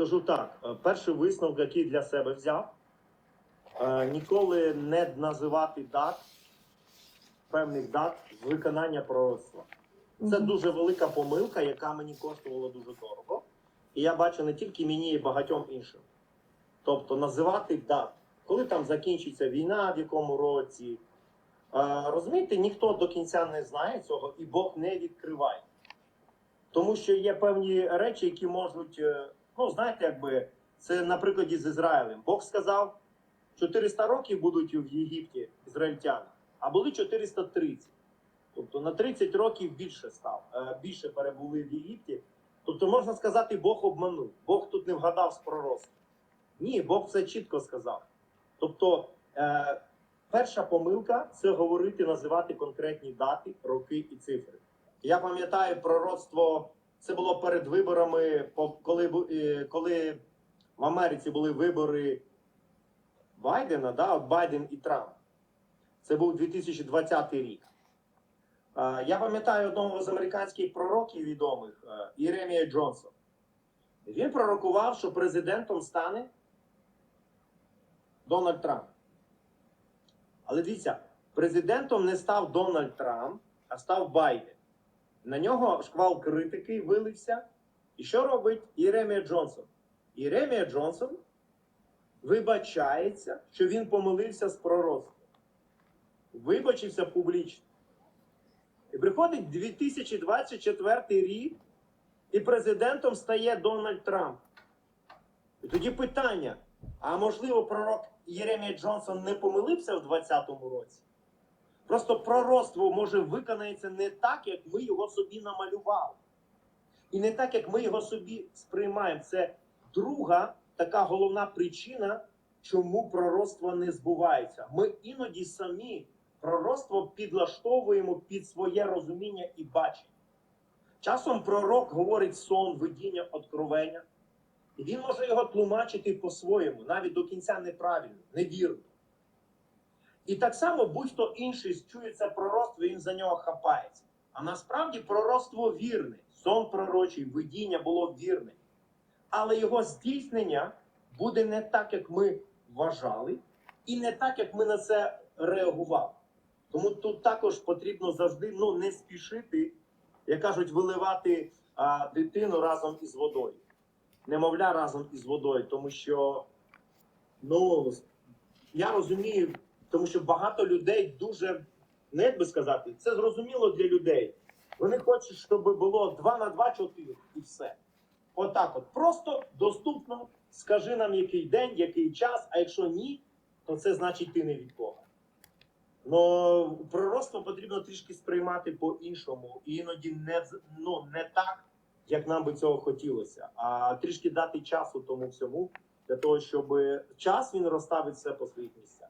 скажу так: е, перший висновок, який для себе взяв, е, ніколи не називати дат, певних дат з виконання пророцтва. Це дуже велика помилка, яка мені коштувала дуже дорого. І я бачу не тільки мені, і багатьом іншим. Тобто називати дат, коли там закінчиться війна, в якому році. Е, розумієте, ніхто до кінця не знає цього, і Бог не відкриває. Тому що є певні речі, які можуть, ну знаєте, якби це на прикладі з Ізраїлем. Бог сказав, 400 років будуть в Єгипті ізраїльтяни, а були 430. Тобто на 30 років більше став, е, більше перебули в Єгипті. Тобто, можна сказати, Бог обманув. Бог тут не вгадав з пророцтвом. Ні, Бог це чітко сказав. Тобто, е, перша помилка це говорити, називати конкретні дати, роки і цифри. Я пам'ятаю пророцтво, це було перед виборами, коли, е, коли в Америці були вибори Байдена, да, от Байден і Трамп. Це був 2020 рік. Е, Я пам'ятаю одного з американських пророків відомих е, Єремія Джонсон. Він пророкував, що президентом стане Дональд Трамп. Але дивіться, президентом не став Дональд Трамп, а став Байден. На нього шквал критики вилився. І що робить Єремія Джонсон? Єремія Джонсон вибачається, що він помилився з пророцтвом. Вибачився публічно. І приходить 2024 рік, і президентом стає Дональд Трамп. І тоді питання: а можливо, пророк Єремія Джонсон не помилився в 2020 році? Просто пророцтво може виконається не так, як ми його собі намалювали. І не так, як ми його собі сприймаємо. Це друга така головна причина, чому пророцтво не збувається. Ми іноді самі пророцтво підлаштовуємо під своє розуміння і бачення. Часом пророк говорить сон, видіння, откровення, і він може його тлумачити по-своєму, навіть до кінця неправильно, невірно. І так само будь-хто інший чує це пророцтво, він за нього хапається. А насправді пророцтво вірне, сон пророчий, видіння було вірне. Але його здійснення буде не так, як ми вважали, і не так, як ми на це реагували. Тому тут також потрібно завжди ну, не спішити, як кажуть, виливати а, дитину разом із водою. Немовля разом із водою, тому що ну, я розумію, тому що багато людей дуже, не як би сказати, це зрозуміло для людей. Вони хочуть, щоб було 2 на 2 4 і все. Отак от. Просто доступно, скажи нам, який день, який час, а якщо ні, то це значить ти не від Бога. Но пророцтво потрібно трішки сприймати по-іншому, і іноді не, ну, не так, як нам би цього хотілося, а трішки дати часу тому всьому, для того, щоб час він розставить все по своїх місцях.